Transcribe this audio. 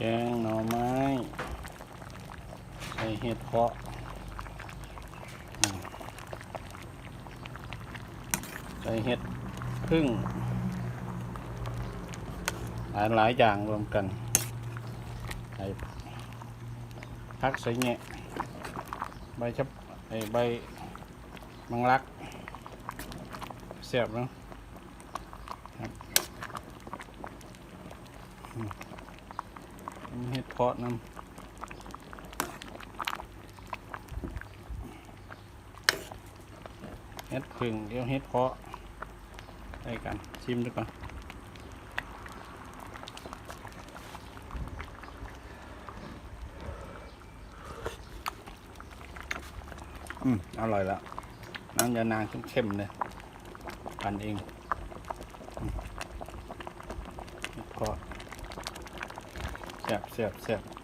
แกงหน่อไม้ใส่เห็ดเพาะใส่เห็ดพึ่ง หลายหลายอย่างรวมกันใส่พักใส่แงะใบชับไอใบมังลักเสียบเนาะครับ เห็ดเพาะน้ำเห็ดพึ่งเดี๋ยวเห็ดเพาะได้กันชิมดูก่อนอืม อร่อยแล้วน้ำยานางเข้มๆเลยปั่นเอง อืมก็